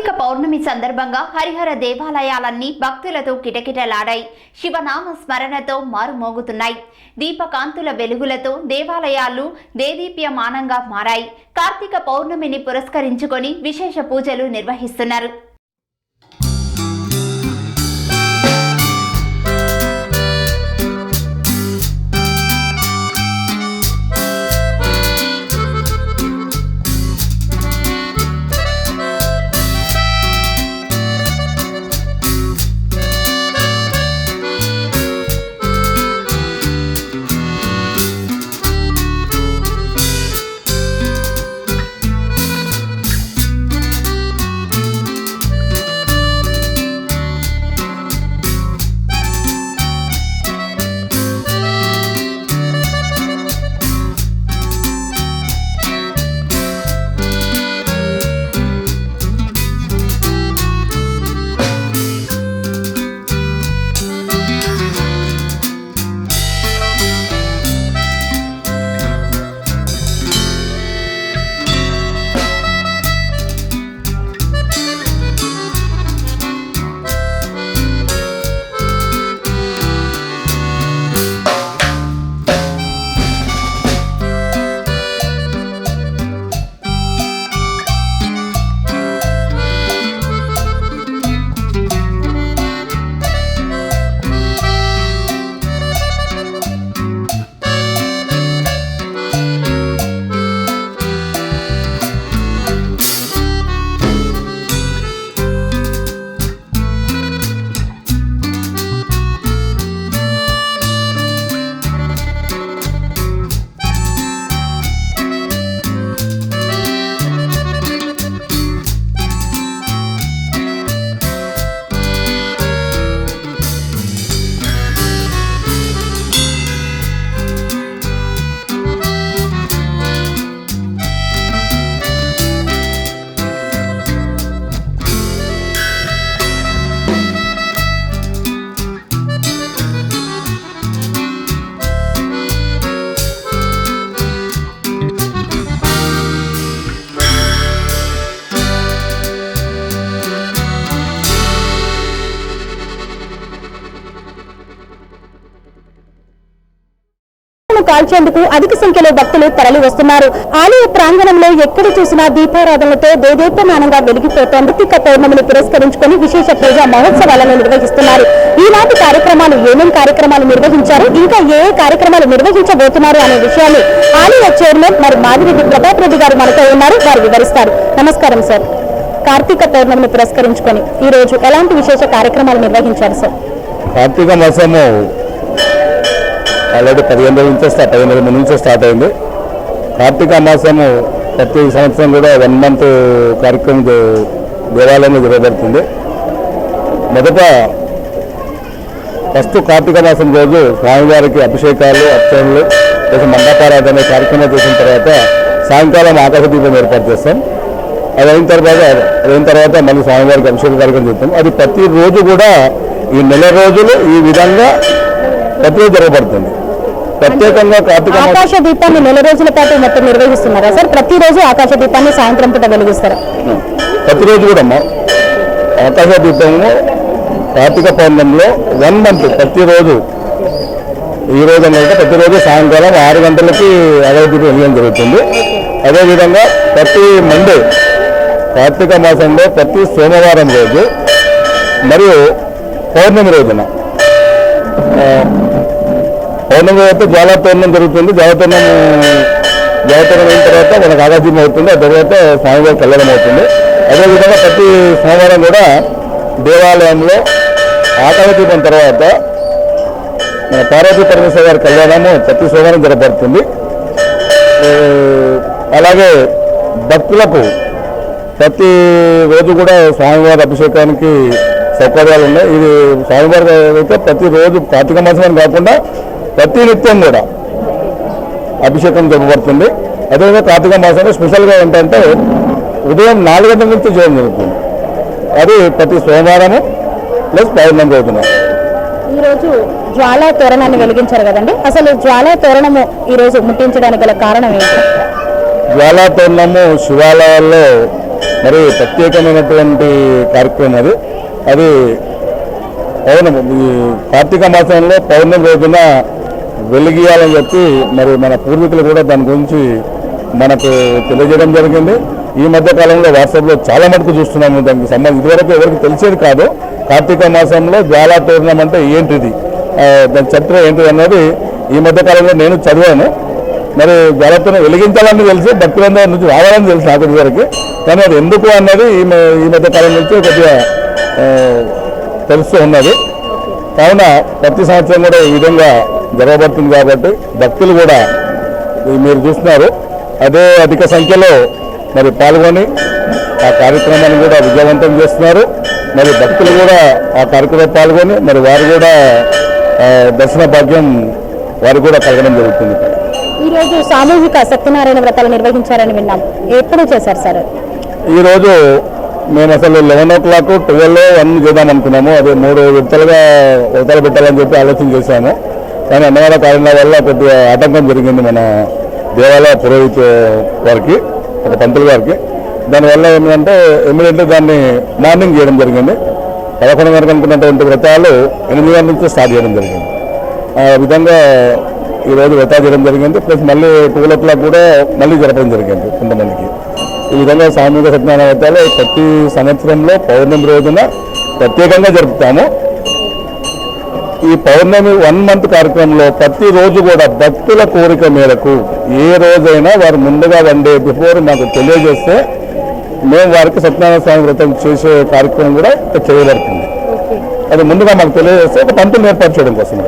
కార్తీక పౌర్ణమి సందర్భంగా హరిహర దేవాలయాలన్నీ భక్తులతో కిటకిటలాడాయి. శివనామ స్మరణతో మారుమోగుతున్నాయి. దీపకాంతుల వెలుగులతో దేవాలయాలు దేదీప్యమానంగా మారాయి. కార్తీక పౌర్ణమిని పురస్కరించుకొని విశేష పూజలు నిర్వహిస్తున్నారు. కాల్చేందుకు అధిక సంఖ్యలో భక్తులు తరలి వస్తున్నారు. ఆలయ ప్రాంగణంలో ఎక్కడ చూసినా దీపారాధనలతో దేదీప్యమానంగా వెలిగిపోతోంది. తిక్క పౌర్ణమిని పురస్కరించుకొని విశేష ప్రజా మహోత్సవాలను నిర్వహిస్తున్నారు. ఈనాటి కార్యక్రమాలు ఏమేం కార్యక్రమాలు నిర్వహించారు? ఇంకా ఏ ఏ కార్యక్రమాలు నిర్వహించబోతున్నారు అనే విషయాన్ని ఆలయ చైర్మన్ మరి మాదిరెడ్డి ప్రతాప్ రెడ్డి గారు మనతో ఉన్నారు. వారు వివరిస్తారు. నమస్కారం సార్. కార్తీక పౌర్ణమిని పురస్కరించుకొని ఈ రోజు ఎలాంటి విశేష కార్యక్రమాలు నిర్వహించారు సార్? కార్తీక మాసము ఆల్రెడీ పదిహేను రోజుల నుంచి స్టార్ట్ పదిహేను రోజుల ముందు నుంచి స్టార్ట్ అయింది. కార్తీక మాసము ప్రతి సంవత్సరం కూడా వన్ మంత్ కార్యక్రమం దేవాలయంలో జరగబడుతుంది. మొదట ఫస్ట్ కార్తీక మాసం రోజు స్వామివారికి అభిషేకాలు అర్చనలు లేదా మండపారాధన కార్యక్రమం చేసిన తర్వాత సాయంకాలం ఆకాశ దీపం ఏర్పాటు చేస్తాం. అది అయిన తర్వాత అయిన తర్వాత మళ్ళీ స్వామివారికి అభిషేక కార్యక్రమం చేస్తాం. అది ప్రతిరోజు కూడా ఈ నెల రోజులు ఈ విధంగా ప్రతిరోజు జరగబడుతుంది. ప్రత్యేకంగా ఆకాశ దీపాన్ని నెల రోజుల పాటు మొత్తం నిర్వహిస్తున్నారా సార్? ప్రతిరోజు ఆకాశ దీపాన్ని సాయంత్రం పూట వెలిగిస్తారా? ప్రతిరోజు కూడా అమ్మా. ఆకాశ దీపము కార్తీక పౌర్ణమిలో వన్ మంత్ ప్రతిరోజు. ఈ రోజు అంటే ప్రతిరోజు సాయంకాలం ఆరు గంటలకి అదే దీపం వెలిగడం జరుగుతుంది. అదేవిధంగా ప్రతి మండే కార్తీక మాసంలో ప్రతి సోమవారం రోజు మరియు పౌర్ణమి రోజున పౌర్ణమి అయితే జ్వాలాతోరణం జరుగుతుంది. జ్వాలతోరణం జ్వాలతోరణం అయిన తర్వాత మనకు ఆకాశం అవుతుంది. ఆ తర్వాత స్వామివారి కళ్యాణం అవుతుంది. అదేవిధంగా ప్రతి సోమవారం కూడా దేవాలయంలో ఆకాశ దీపం తర్వాత మన పార్వతీ పరమేశ్వర గారి కళ్యాణము ప్రతి సోమవారం జరపడుతుంది అలాగే భక్తులకు ప్రతి రోజు కూడా స్వామివారి అభిషేకానికి సౌకర్యాలు ఉన్నాయి. ఇది స్వామివారి అయితే ప్రతిరోజు కార్తీక మాసం అని కాకుండా ప్రతి నిత్యం కూడా అభిషేకం జరపబడుతుంది. అదేవిధంగా కార్తీక మాసంలో స్పెషల్గా ఏంటంటే ఉదయం నాలుగు గంటల నుంచి చేయడం జరుగుతుంది. అది ప్రతి సోమవారము ప్లస్ పౌర్ణమి రోజున ఈ రోజు జ్వాలా తోరణాన్ని వెలిగించారు కదండి. అసలు జ్వాలా తోరణము ఈ రోజు ముట్టించడానికి గల కారణం ఏంటి? జ్వాలాతోరణము శివాలయాల్లో మరి ప్రత్యేకమైనటువంటి కార్యక్రమం అది. అది పౌర్ణమి ఈ కార్తీక మాసంలో పౌర్ణమి రోజున వెలిగియాలని చెప్పి మరి మన పూర్వీకులు కూడా దాని గురించి మనకు తెలియజేయడం జరిగింది. ఈ మధ్య కాలంలో వాట్సాప్లో చాలా మటుకు చూస్తున్నాము దానికి సంబంధించి. ఇదివరకు ఎవరికి తెలిసేది కాదు. కార్తీక మాసంలో జ్వాలా తోరణం అంటే ఏంటిది? దాని చరిత్ర ఏంటిది అన్నది ఈ మధ్య కాలంలో నేను చదివాను. మరి జ్వాలతోనే వెలిగించాలని తెలిసి భక్తులందరి నుంచి రావాలని తెలుసు నాకు ఇదివరకు. కానీ అది ఎందుకు అన్నది ఈ ఈ మధ్య కాలం నుంచి కొద్దిగా తెలుస్తూ ఉన్నది. కావున ప్రతి సంవత్సరం కూడా ఈ విధంగా జరగబడుతుంది కాబట్టి భక్తులు కూడా మీరు చూస్తున్నారు. అదే అధిక సంఖ్యలో మరి పాల్గొని ఆ కార్యక్రమాన్ని కూడా విజయవంతం చేస్తున్నారు. మరి భక్తులు కూడా ఆ కార్యక్రమంలో పాల్గొని మరి వారు కూడా దర్శన భాగ్యం వారు కూడా కలగడం జరుగుతుంది. ఈ రోజు సామూహిక సత్యనారాయణ వ్రతాలు నిర్వహించారని విన్నాం. ఎప్పుడు చేశారు సార్? ఈరోజు మేము అసలు eleven o'clock twelve one చేద్దాం అనుకున్నాము. అదే మూడు విడతలుగా విడతలు పెట్టాలని చెప్పి ఆలోచన చేశాము. కానీ అన్నవాళ్ళ కారణాల వల్ల కొద్దిగా ఆటంకం జరిగింది మన దేవాలయ పురోహిత వారికి ఒక పంతులు గారికి. దానివల్ల ఏంటంటే ఎమ్మెల్యేలు దాన్ని మార్నింగ్ చేయడం జరిగింది. పదకొండు వరకు అనుకున్నటువంటి వ్రతాలు ఎనిమిది గంటల నుంచి స్టార్ట్ చేయడం జరిగింది. ఆ విధంగా ఈరోజు వ్రతా చేయడం జరిగింది. ప్లస్ మళ్ళీ టూల్ క్లాక్ కూడా మళ్ళీ జరపడం జరిగింది కొంతమందికి. ఈ విధంగా సామూహిక సత్యనారాయణ వ్రతాలు ప్రతి సంవత్సరంలో పౌర్ణమి రోజున ప్రత్యేకంగా జరుపుతాము. ఈ పౌర్ణమి వన్ మంత్ కార్యక్రమంలో ప్రతిరోజు కూడా భక్తుల కోరిక మేరకు ఏ రోజైనా వారు ముందుగా వన్ డే బిఫోర్ మాకు తెలియజేస్తే మేము వారికి సత్యనారాయణ స్వామి వ్రతం చేసే కార్యక్రమం కూడా ఇక్కడ చేయబడుతుంది. అది ముందుగా మాకు తెలియజేస్తే ఒక పంతులు ఏర్పాటు చేయడం కోసం.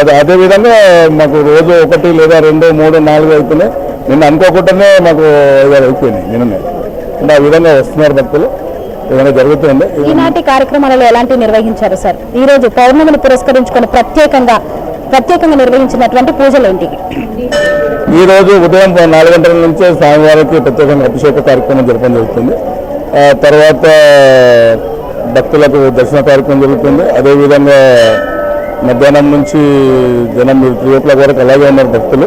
అది అదేవిధంగా మాకు రోజు ఒకటి లేదా రెండు మూడు నాలుగు అవుతున్నాయి నిన్న అనుకోకుండానే మాకు అయిపోయినాయి నిన్ననే. అంటే ఆ విధంగా వస్తున్నారు భక్తులు. ఏదైనా జరుగుతుంది? ఈనాటి కార్యక్రమాలలో ఎలాంటివి నిర్వహించారు సార్? ఈ రోజు పౌర్ణమిని పురస్కరించుకొని ప్రత్యేకంగా ప్రత్యేకంగా నిర్వహించినటువంటి పూజలు ఏంటి? ఈ రోజు ఉదయం నాలుగు గంటల నుంచే స్వామివారికి ప్రత్యేకంగా అభిషేక కార్యక్రమం జరపడం జరుగుతుంది. తర్వాత భక్తులకు దర్శన కార్యక్రమం జరుగుతుంది. అదేవిధంగా మధ్యాహ్నం నుంచి జనం త్రీ ఓ క్లాక్ వరకు అలాగే ఉన్నారు భక్తులు.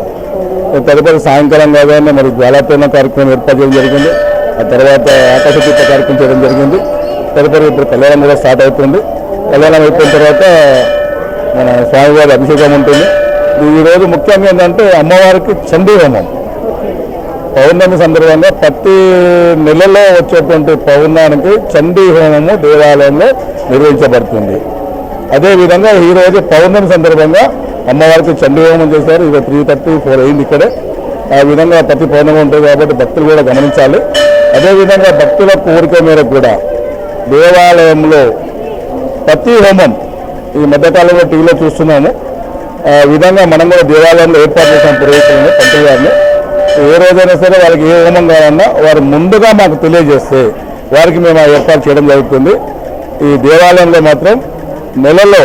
తదుపరి సాయంకాలం కాగానే మరి జ్వాలాతోరణ కార్యక్రమం ఏర్పాటు చేయడం జరిగింది ఆ తర్వాత ఆకాశ దీప కార్యక్రమం చేయడం జరిగింది. తదుపరి ఇప్పుడు కళ్యాణం కూడా స్టార్ట్ అవుతుంది. కళ్యాణం అయిపోయిన తర్వాత మన స్వామివారి అభిషేకం ఉంటుంది. ఈరోజు ముఖ్యంగా ఏంటంటే అమ్మవారికి చండీ హోమం. పౌర్ణమి సందర్భంగా ప్రతి నెలలో వచ్చేటువంటి పౌర్ణానికి చండీ హోమము దేవాలయంలో నిర్వహించబడుతుంది. అదేవిధంగా ఈరోజు పౌర్ణమి సందర్భంగా అమ్మవారికి చండీ హోమం చేశారు. ఇక త్రీ థర్టీ ఫోర్ అయింది ఇక్కడే. ఆ విధంగా ప్రతి పౌర్ణమి ఉంటుంది కాబట్టి భక్తులు కూడా గమనించాలి. అదేవిధంగా భక్తుల కోరిక మేరకు కూడా దేవాలయంలో ప్రతి హోమం ఈ మధ్యకాలంలో టీవీలో చూస్తున్నాము. ఆ విధంగా మనం కూడా దేవాలయంలో ఏర్పాటు చేసాం పురోహితులను పంతులు గారిని ఏ రోజైనా సరే వాళ్ళకి ఏ హోమం కావాలన్నా వారు ముందుగా మాకు తెలియజేస్తే వారికి మేము ఆ ఏర్పాటు చేయడం జరుగుతుంది. ఈ దేవాలయంలో మాత్రం నెలలో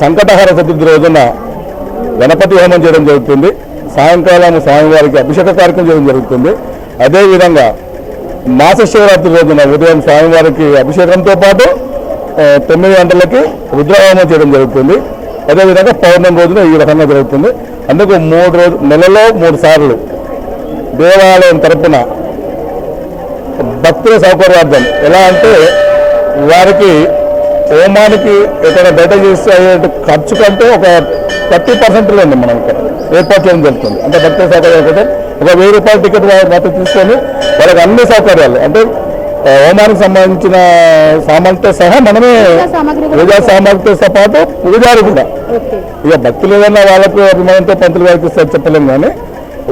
సంకటహార చతుర్థి రోజున గణపతి హోమం చేయడం జరుగుతుంది. సాయంకాలం స్వామివారికి అభిషేక కార్యక్రమం చేయడం జరుగుతుంది. అదేవిధంగా మాస శివరాత్రి రోజున ఉదయం స్వామివారికి అభిషేకంతో పాటు తొమ్మిది గంటలకి రుద్రహోమం చేయడం జరుగుతుంది. అదేవిధంగా పౌర్ణమి రోజున ఈ రకంగా జరుగుతుంది. అందుకు మూడు రోజు నెలలో మూడు సార్లు దేవాలయం తరపున భక్తుల సౌకర్యార్థం. ఎలా అంటే వారికి హోమానికి ఎక్కడ బయట చేసే ఖర్చు కంటే ఒక థర్టీ పర్సెంట్లో ఉంది మనం ఇక్కడ ఏర్పాటు చేయడం జరుగుతుంది. అంటే భక్తుల సౌకర్యం ఒక వెయ్యి రూపాయల టికెట్ మాత్రం తీసుకొని వాళ్ళకి అన్ని సౌకర్యాలు. అంటే హోమానికి సంబంధించిన సామాన్లతో సహా మనమే పూజా సామాగ్రితో పాటు పూజారి కూడా. ఇక భక్తులు ఏదైనా వాళ్ళకు అభిమానంతో పంతులు గారికి ఇస్తారు చెప్పలేం కానీ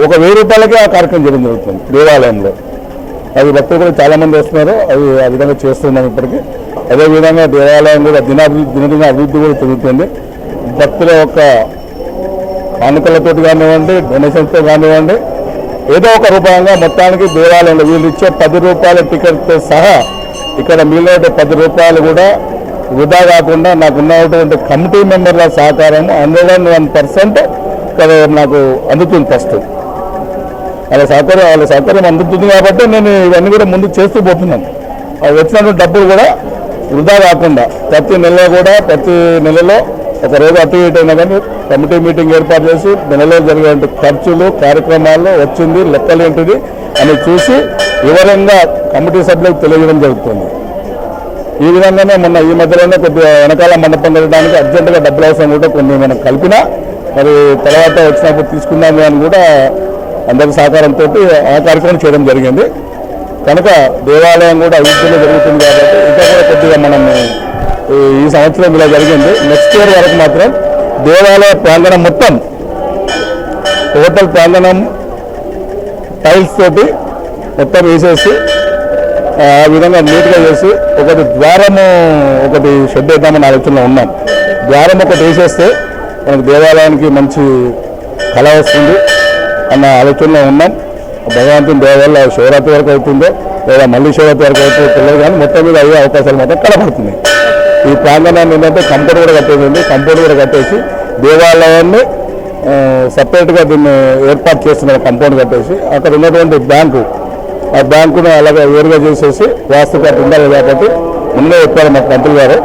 ఒక వెయ్యి రూపాయలకే ఆ కార్యక్రమం చేయడం జరుగుతుంది దేవాలయంలో. అది భక్తులు కూడా చాలా మంది వస్తున్నారు. అవి ఆ విధంగా చేస్తున్నాం ఇప్పటికీ. అదేవిధంగా దేవాలయం కూడా దినాభివృద్ధి దినదిన అభివృద్ధి కూడా చెందుతుంది. భక్తుల యొక్క కానుకలతో కానివ్వండి డొనేషన్స్తో కానివ్వండి ఏదో ఒక రూపంగా మొత్తానికి దేవాలయంలో వీళ్ళు ఇచ్చే పది రూపాయల టికెట్తో సహా ఇక్కడ మిగిలిన పది రూపాయలు కూడా వృధా కాకుండా నాకు ఉన్నటువంటి కమిటీ మెంబర్ల సహకారం హండ్రెడ్ అండ్ వన్ పర్సెంట్ ఇక్కడ నాకు అందుతుంది ఫస్ట్. వాళ్ళ సహకారం వాళ్ళ సహకారం అందుతుంది కాబట్టి నేను ఇవన్నీ కూడా ముందు చేస్తూ పోతున్నాను వచ్చినటువంటి డబ్బులు కూడా వృధా కాకుండా ప్రతి నెల కూడా ప్రతి నెలలో ఒక రోజు అటు ఇటు అయినా కానీ కమిటీ మీటింగ్ ఏర్పాటు చేసి నెలలో జరిగే ఖర్చులు కార్యక్రమాల్లో వచ్చింది లెక్కలు ఏంటిది అని చూసి వివరంగా కమిటీ సభ్యులకు తెలియజేయడం జరుగుతుంది. ఈ విధంగానే మొన్న ఈ మధ్యలోనే కొద్దిగా వెనకాల మండపం కట్టడానికి అర్జెంటుగా డబ్బులు అవసరం కూడా కొన్ని మనం కలిపినా మరి తర్వాత వచ్చినప్పుడు తీసుకుందాము అని కూడా అందరి సహకారంతో ఆ కార్యక్రమం చేయడం జరిగింది. కనుక దేవాలయం కూడా అభివృద్ధిలో జరుగుతుంది కాబట్టి ఇంకా కూడా కొద్దిగా మనం ఈ- సంవత్సరం ఇలా జరిగింది. నెక్స్ట్ ఇయర్ వరకు మాత్రం దేవాలయ ప్రాంగణం మొత్తం టోటల్ ప్రాంగణం టైల్స్ తోటి మొత్తం వేసేసి ఆ విధంగా నీట్గా చేసి ఒకటి ద్వారము ఒకటి షెడ్ వేద్దామని ఆలోచనలో ఉన్నాం. ద్వారం ఒకటి వేసేస్తే మనకు దేవాలయానికి మంచి కళ వస్తుంది అన్న ఆలోచనలో ఉన్నాం. భగవంతుని దేవాలయ శివరాత్రి వరకు అవుతుందో లేదా మళ్ళీ శివరాత్రి వరకు అవుతుందో తెలియదు కానీ మొత్తం మీద అయ్యే అవకాశాలు మాత్రం కనపడుతున్నాయి ఈ ప్రాంగణాన్ని ఏంటంటే కంపౌండ్ కూడా కట్టేసింది కంపౌండ్ కూడా కట్టేసి దేవాలయాన్ని సపరేట్గా దీన్ని ఏర్పాటు చేస్తున్నారు కంపౌండ్ కట్టేసి. అక్కడ ఉన్నటువంటి బ్యాంకు ఆ బ్యాంకును అలాగే వేరుగా చేసేసి వాస్తు కార్డు ఉండాలి కాబట్టి ముందే చెప్పారు మా మంత్రి గారు.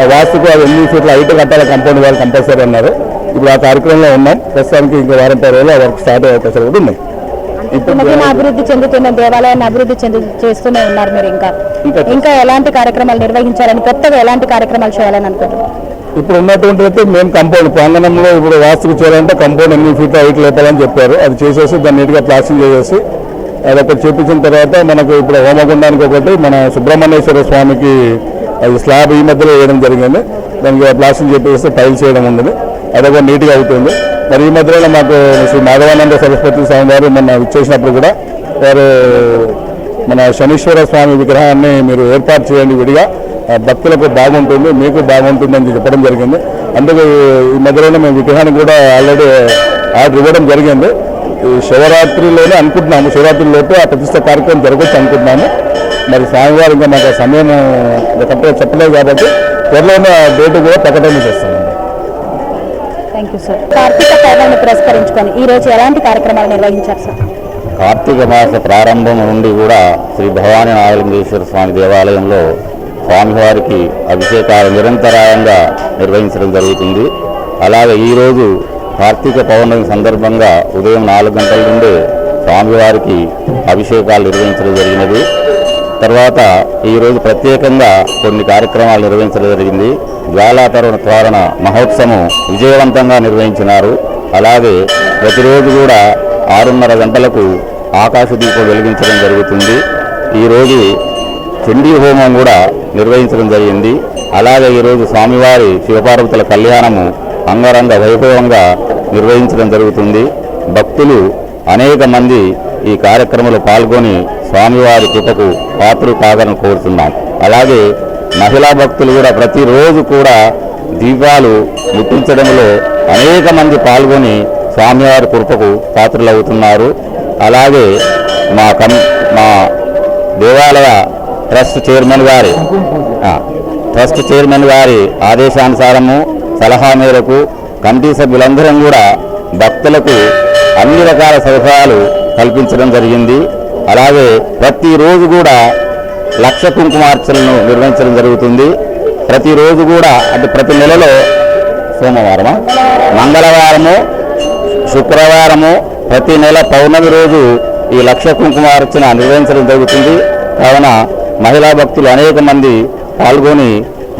ఆ వాస్తుకు అది ఎన్ని ఫీట్ల హైట్ కట్టాలి కంపౌండ్ వాళ్ళు కంపల్సరీ అన్నారు. ఇప్పుడు ఆ కార్యక్రమంలో ఉన్నాం. ప్రస్తుతానికి ఇంకా వారం పది రోజులు వర్క్ స్టార్ట్ అయ్యే అవకాశాలు కూడా ఉన్నాయి. ఇప్పుడు అభివృద్ధి చెందుతున్న దేవాలయాన్ని అభివృద్ధి చెందు చేస్తూనే ఉన్నారు మీరు ఇంకా. ఇంకా ఎలాంటి కార్యక్రమాలు నిర్వహించాలని కొత్తగా ఎలాంటి కార్యక్రమాలు చేయాలని అనుకుంటున్నారు? ఇప్పుడు ఉన్నటువంటి అయితే మేము కంపౌండ్ ప్రాంగణంలో ఇప్పుడు వాస్తుకు చేయాలంటే కంపౌండ్ ఎన్ని ఫీట్ హైట్ లేపాలని చెప్పారు. అది చేసేసి దాన్ని నీట్గా ప్లాస్టింగ్ చేసేసి అది ఒకటి చేపించిన తర్వాత మనకు ఇప్పుడు హోమగుండానికి ఒకటి మన సుబ్రహ్మణ్యేశ్వర స్వామికి అది స్లాబ్ ఈ మధ్యలో వేయడం జరిగింది. దానికి ప్లాస్టింగ్ చేసేసి టైల్స్ చేయడం ఉండదు అది ఒక నీట్గా అవుతుంది. మరి ఈ మధ్యలో మాకు శ్రీ మాధవానంద సరస్వతి స్వామి వారు మొన్న ఇచ్చేసినప్పుడు కూడా వారు మన శనీశ్వర స్వామి విగ్రహాన్ని మీరు ఏర్పాటు చేయండి విడిగా. భక్తులకు బాగుంటుంది మీకు బాగుంటుంది అని చెప్పడం జరిగింది. అందుకు ఈ మధ్యలోనే మేము విగ్రహానికి కూడా ఆల్రెడీ ఆర్డర్ ఇవ్వడం జరిగింది. ఈ శివరాత్రిలోనే అనుకుంటున్నాము శివరాత్రి లోపు ఆ ప్రతిష్ట కార్యక్రమం జరగచ్చు అనుకుంటున్నాము. మరి స్వామివారు ఇంకా మాకు సమయం కరెక్ట్గా చెప్పలేదు కాబట్టి త్వరలోనే ఆ డేట్ కూడా ప్రకటన చేస్తామండి థ్యాంక్ యూ సార్ కార్తీక పౌర్ణమిని పురస్కరించుకొని ఈరోజు ఎలాంటి కార్యక్రమాలు నిర్వహించారు సార్ కార్తీక మాస ప్రారంభం నుండి కూడా శ్రీ భవానీ నాగలింగేశ్వర స్వామి దేవాలయంలో స్వామివారికి అభిషేకాలు నిరంతరాయంగా నిర్వహించడం జరుగుతుంది. అలాగే ఈరోజు కార్తీక పౌర్ణమి సందర్భంగా ఉదయం నాలుగు గంటల నుండి స్వామివారికి అభిషేకాలు నిర్వహించడం జరిగినది. తర్వాత ఈరోజు ప్రత్యేకంగా కొన్ని కార్యక్రమాలు నిర్వహించడం జరిగింది. జ్వాలాతరుణ త్వారణ మహోత్సవం విజయవంతంగా నిర్వహించినారు. అలాగే ప్రతిరోజు కూడా ఆరున్నర గంటలకు ఆకాశ దీపం వెలిగించడం జరుగుతుంది. ఈరోజు చండీ హోమం కూడా నిర్వహించడం జరిగింది. అలాగే ఈరోజు స్వామివారి శివపార్వతుల కళ్యాణము అంగరంగ వైభవంగా నిర్వహించడం జరుగుతుంది. భక్తులు అనేక మంది ఈ కార్యక్రమంలో పాల్గొని స్వామివారి కృపకు పాత్రలు కాగలని కోరుతున్నాం. అలాగే మహిళా భక్తులు కూడా ప్రతిరోజు కూడా దీపాలు ముట్టించడంలో అనేక మంది పాల్గొని స్వామివారి కృపకు పాత్రలవుతున్నారు. అలాగే మా కం మా దేవాలయ ట్రస్ట్ చైర్మన్ గారి ట్రస్ట్ చైర్మన్ గారి ఆదేశానుసారము సలహా మేరకు కమిటీ సభ్యులందరం కూడా భక్తులకు అన్ని రకాల సదుపాయాలు కల్పించడం జరిగింది. అలాగే ప్రతిరోజు కూడా లక్ష కుంకుమార్చలను నిర్వహించడం జరుగుతుంది. ప్రతిరోజు కూడా అంటే ప్రతి నెలలో సోమవారమా? మంగళవారము శుక్రవారము ప్రతి నెల పౌర్ణమి రోజు ఈ లక్ష కుంకుమార్చన నిర్వహించడం జరుగుతుంది. కావున మహిళా భక్తులు అనేక మంది పాల్గొని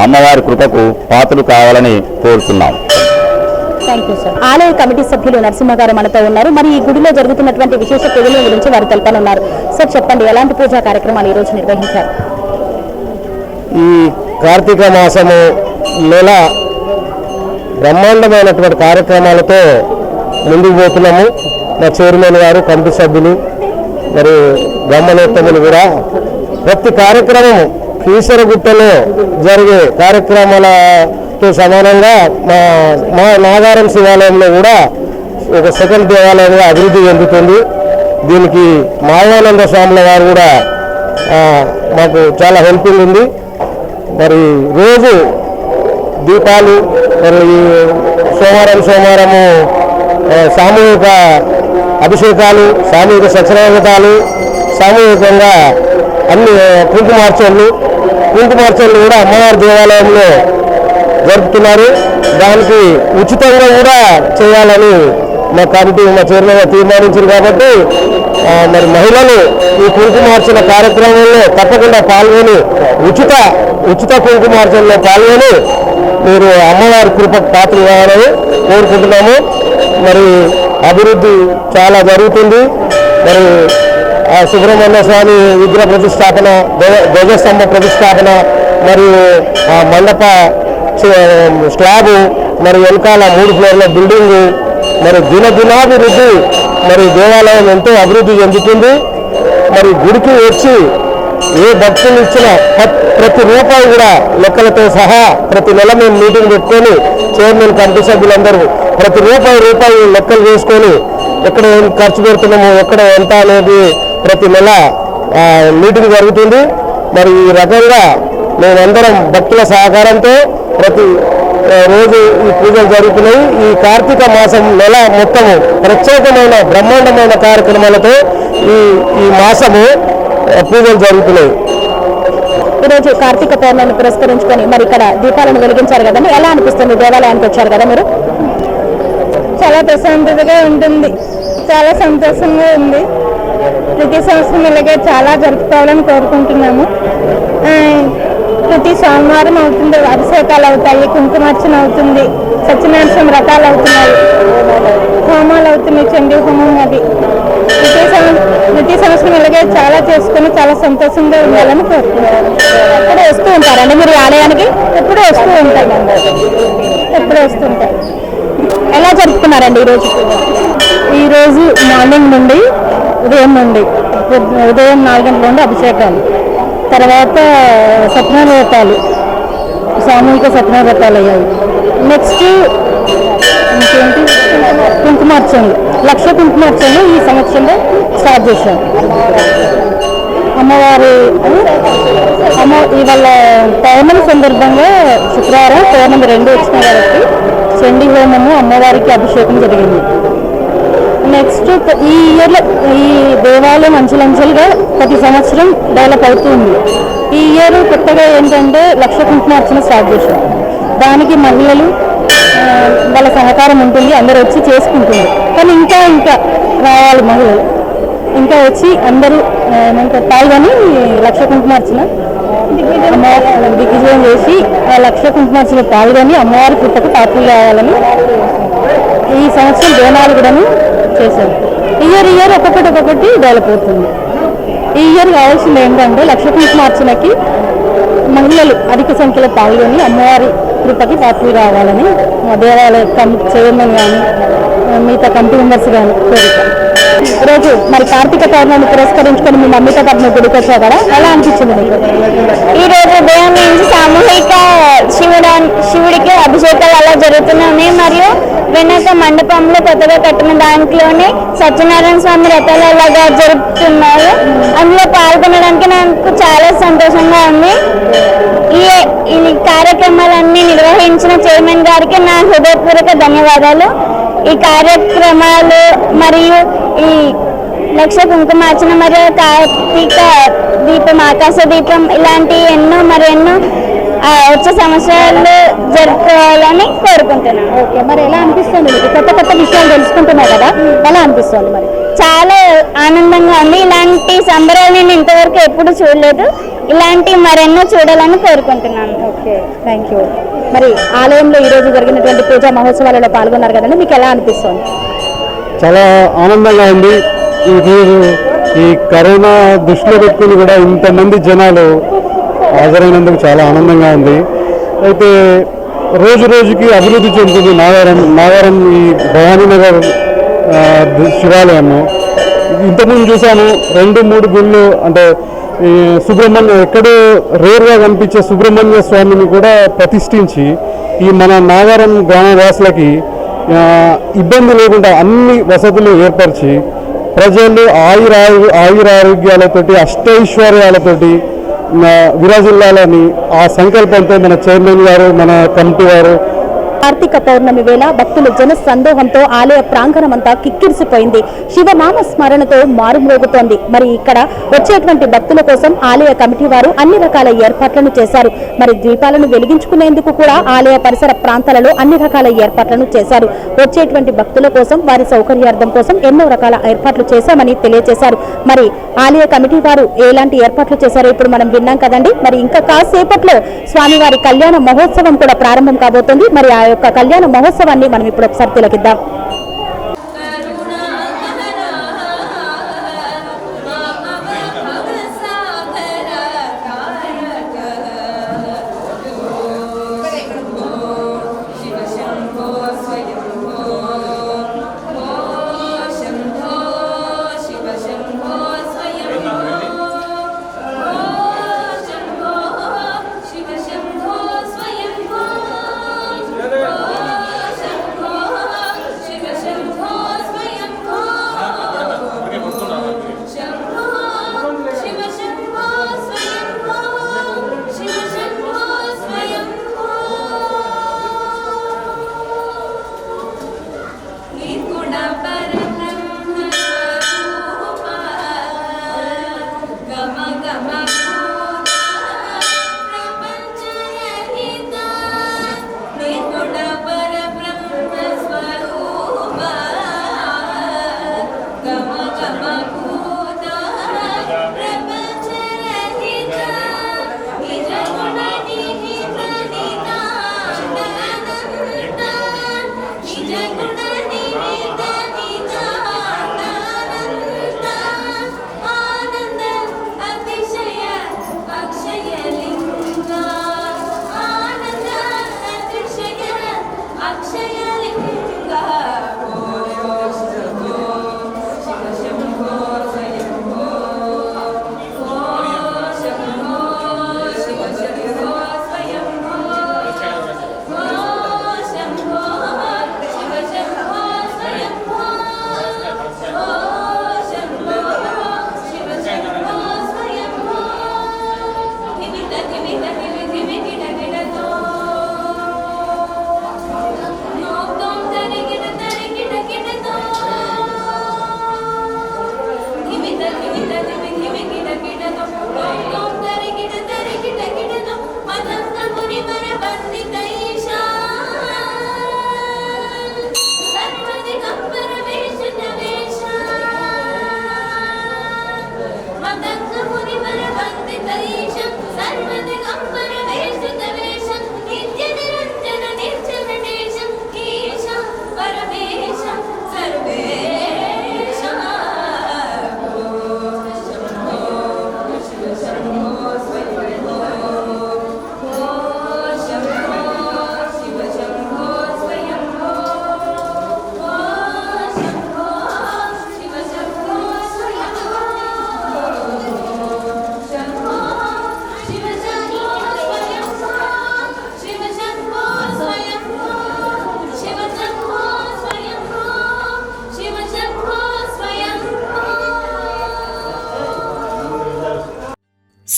అమ్మవారి కృపకు పాత్రలు కావాలని కోరుతున్నాం. ఆలయ కమిటీ సభ్యులు నరసింహ గారు మనతో ఉన్నారు. మరి ఈ గుడిలో జరుగుతున్నటువంటి విశేష పూజల గురించి వారు తెలపనున్నారు. సార్ చెప్పండి ఎలాంటి పూజా కార్యక్రమాలు ఈ రోజు నిర్వహించారు? ఈ కార్తీక మాసము నెల బ్రహ్మాండమైనటువంటి కార్యక్రమాలతో ముందుకు పోతున్నాము. మా చైర్మన్ గారు కమిటీ సభ్యులు మరి బ్రహ్మణోత్తములు కూడా ప్రతి కార్యక్రమం ఈశ్వరగుట్టలో జరిగే కార్యక్రమాలతో సమానంగా మా మా నాగారం శివాలయంలో కూడా ఒక సెకండ్ దేవాలయంగా అభివృద్ధి చెందుతుంది. దీనికి మాయానంద స్వాముల వారు కూడా మాకు చాలా హెల్పింగ్ ఉంది. మరి రోజు దీపాలు మరి సోమవారం సోమవారము సామూహిక అభిషేకాలు సామూహిక సత్యనామతాలు సామూహికంగా అన్ని కుంకుమార్చనలు కుంకుమార్చనలు కూడా అమ్మవారి దేవాలయంలో జరుపుతున్నారు. దానికి ఉచితంగా కూడా చేయాలని మా కమిటీ మా చైర్మన్ తీర్మానించింది కాబట్టి మరి మహిళలు ఈ కుంకుమార్చన కార్యక్రమంలో తప్పకుండా పాల్గొని ఉచిత ఉచిత కుంకుమార్చనలో పాల్గొని మీరు అమ్మవారి కృపకు పాత్ర కావాలని కోరుకుంటున్నాము. మరి అభివృద్ధి చాలా జరుగుతుంది. మరి సుబ్రహ్మణ్య స్వామి విగ్రహ ప్రతిష్టాపన ధ్వజస్తంభ ప్రతిష్టాపన మరియు ఆ మండప స్లాబు మరి వెనకాల మూడు ఫ్లోర్ల బిల్డింగు మరి దినదినాభివృద్ధి మరి దేవాలయం ఎంతో అభివృద్ధి చెందుతుంది. మరి గుడికి వచ్చి ఏ భక్తులు ఇచ్చిన ప్రతి రూపాయి కూడా లెక్కలతో సహా ప్రతి నెల మేము మీటింగ్ పెట్టుకొని చైర్మన్ కమిటీ సభ్యులందరూ ప్రతి రూపాయి రూపాయి లెక్కలు వేసుకొని ఎక్కడ ఏం ఖర్చు పెడుతున్నాము ఎక్కడ ఎంత అనేది ప్రతి నెల మీటింగ్ జరుగుతుంది. మరి ఈ రకంగా మేమందరం భక్తుల సహకారంతో ప్రతి రోజు ఈ పూజలు జరుగుతున్నాయి. ఈ కార్తీక మాసం నెల మొత్తము ప్రత్యేకమైన బ్రహ్మాండమైన కార్యక్రమాలతో ఈ ఈ మాసము పూజలు జరుగుతున్నాయి. ఈరోజు కార్తీక పౌర్ణమిని పురస్కరించుకొని మరి ఇక్కడ దీపాలను వెలిగించారు కదండి. ఎలా అనిపిస్తుంది దేవాలయానికి వచ్చారు కదా మీరు? చాలా ప్రశాంతతగా ఉంటుంది. చాలా సంతోషంగా ఉంది. ప్రతి సంవత్సరం ఇలాగే చాలా జరుపుకోవాలని కోరుకుంటున్నాము. ప్రతి సోమవారం అవుతుంది. అభిషేకాలు అవుతాయి. కుంకుమార్చన అవుతుంది. సత్యనారాయణ వ్రతాలు అవుతున్నాయి. హోమాలు అవుతున్నాయి. చండీ హోమం అది. ప్రతి సంవ- సంవత్సరం ఇలాగే చాలా చేసుకుని చాలా సంతోషంగా ఉండాలని కోరుకుంటున్నాను. ఎప్పుడు వస్తూ ఉంటారండి మీరు ఆలయానికి ఎప్పుడు వస్తూ ఉంటాయి ఎప్పుడు వస్తుంటారు ఎలా జరుపుకున్నారండి ఈరోజు ఈరోజు మార్నింగ్ నుండి ఉదయం నుండి ఉదయం నాలుగు గంటల నుండి అభిషేకాలు తర్వాత సత్యనారాయణ వ్రతాలు సామూహిక సత్యనారాయణ వ్రతాలు అయ్యాయి. నెక్స్ట్ కుంకుమార్చనలు. లక్ష కుంకుమార్చనలు ఈ సంవత్సరంలో స్టార్ట్ చేశాం అమ్మవారి అమ్మ ఇవాళ పౌర్ణమి సందర్భంగా శుక్రవారం పౌర్ణమి రెండు వచ్చిన వారికి చండీ హోమము అమ్మవారికి అభిషేకం జరిగింది. నెక్స్ట్ ఈ ఇయర్లో ఈ దేవాలయం అంచెలంచెలుగా ప్రతి సంవత్సరం డెవలప్ అవుతుంది. ఈ ఇయర్ కొత్తగా ఏంటంటే లక్ష కుంకుమార్చన స్టార్ట్ చేశాం దానికి మహిళలు వాళ్ళ సహకారం ఉంటుంది అందరూ వచ్చి చేసుకుంటున్నారు కానీ ఇంకా ఇంకా రావాలి మహిళలు. ఇంకా వచ్చి అందరూ పాల్గొని లక్ష కుంకుమార్చన అమ్మవారి దిగ్విజయం చేసి ఆ లక్ష కుంకుమార్చన పాల్గొని అమ్మవారి కృపకు పాత్రలు కావాలని ఈ సంవత్సరం బోనాలు కూడాను చేశారు. ఇయర్ ఇయర్ ఒక్కొక్కటి ఒక్కొక్కటి డెవలప్ అవుతుంది. ఈ ఇయర్ కావాల్సింది ఏంటంటే లక్ష కుంకుమార్చనకి మహిళలు అధిక సంఖ్యలో పాల్గొని అమ్మవారి కృపకి పాత్రలు కావాలని మా దేవాలయ కమి చైర్మన్ కానీ మిగతా కమిటీ మెంబర్స్ కానీ కోరిక ఈరోజు మరి కార్తీక పౌర్ణమి పురస్కరించుకొని మీ మమ్మీతో పాటు మీ గుడికి వచ్చావు కదా? ఎలా అనిపించింది మీకు? ఈ రోజు ఉదయం నుంచి సామూహిక శివుడు శివుడికి అభిషేకాలు అలా జరుగుతున్నాయి. మరియు వెనక మండపంలో కొత్తగా కట్టిన దాంట్లోనే సత్యనారాయణ స్వామి రథాలు అలాగా జరుపుతున్నారు అందులో పాల్గొనడానికి నాకు చాలా సంతోషంగా ఉంది. ఈ ఈ కార్యక్రమాలన్నీ నిర్వహించిన చైర్మన్ గారికి నా హృదయపూర్వక ధన్యవాదాలు. ఈ కార్యక్రమాలు మరియు ఈ లక్ష కుంకుమార్చన మరియు కార్తీక దీపం ఆకాశ దీపం ఇలాంటి ఎన్నో మరి ఎన్నో ఆ, వచ్చే సంవత్సరాలు జరుపుకోవాలని కోరుకుంటున్నాను. ఓకే మరి ఎలా అనిపిస్తుంది మీకు? కొత్త కొత్త విషయాలు తెలుసుకుంటున్నావు కదా? ఎలా అనిపిస్తుంది మరి? చాలా ఆనందంగా ఉంది. ఇలాంటి సంబరాలు నేను ఇంతవరకు ఎప్పుడు చూడలేదు. ఇలాంటి మరెన్నో చూడాలని కోరుకుంటున్నాను. ఓకే థ్యాంక్ యూ మరి ఆలయంలో ఈ రోజు జరిగినటువంటి పూజా మహోత్సవాలలో పాల్గొన్నారు కదండి. మీకు ఎలా అనిపిస్తుంది? చాలా ఆనందంగా ఉంది. ఈరోజు ఈ కరోనా దృష్టిలో పెట్టుకుని కూడా ఇంతమంది జనాలు హాజరైనందుకు చాలా ఆనందంగా ఉంది. అయితే రోజు రోజుకి అభివృద్ధి చెందుతుంది నాగారం నాగారం ఈ భవానీనగర్ శివాలయము. ఇంతకుముందు చూసాము రెండు మూడు గుళ్ళు అంటే ఈ సుబ్రహ్మణ్య ఎక్కడో రేర్గా కనిపించే సుబ్రహ్మణ్య స్వామిని కూడా ప్రతిష్ఠించి ఈ మన నాగారం గ్రామవాసులకి ఇబ్బంది లేకుండా అన్ని వసతులు ఏర్పరిచి ప్రజలు ఆయుర ఆయురారోగ్యాలతోటి అష్టైశ్వర్యాలతోటి విరాజిల్లాలని ఆ సంకల్పంతో మన చైర్మన్ గారు మన కమిటీ వారు కార్తీక పౌర్ణమి వేళ భక్తుల జన సందోహంతో ఆలయ ప్రాంగణమంతా కిక్కిరిసిపోయింది. శివనామ స్మరణతో మారుమ్రోగుతోంది. మరి ఇక్కడ వచ్చేటువంటి భక్తుల కోసం ఆలయ కమిటీ వారు అన్ని రకాల ఏర్పాట్లను చేశారు. మరి ద్వీపాలను వెలిగించుకునేందుకు కూడా ఆలయ పరిసర ప్రాంతాలలో అన్ని రకాల ఏర్పాట్లను చేశారు. వచ్చేటువంటి భక్తుల కోసం వారి సౌకర్యార్థం కోసం ఎన్నో రకాల ఏర్పాట్లు చేశామని తెలియజేశారు. మరి ఆలయ కమిటీ వారు ఎలాంటి ఏర్పాట్లు చేశారో ఇప్పుడు మనం విన్నాం కదండి. మరి ఇంకా కాసేపట్లో స్వామివారి కళ్యాణ మహోత్సవం కూడా ప్రారంభం కాబోతుంది. మరి ఆ యొక్క కళ్యాణ మహోత్సవాన్ని మనం ఇప్పుడు ఒకసారి తిలకిద్దాం.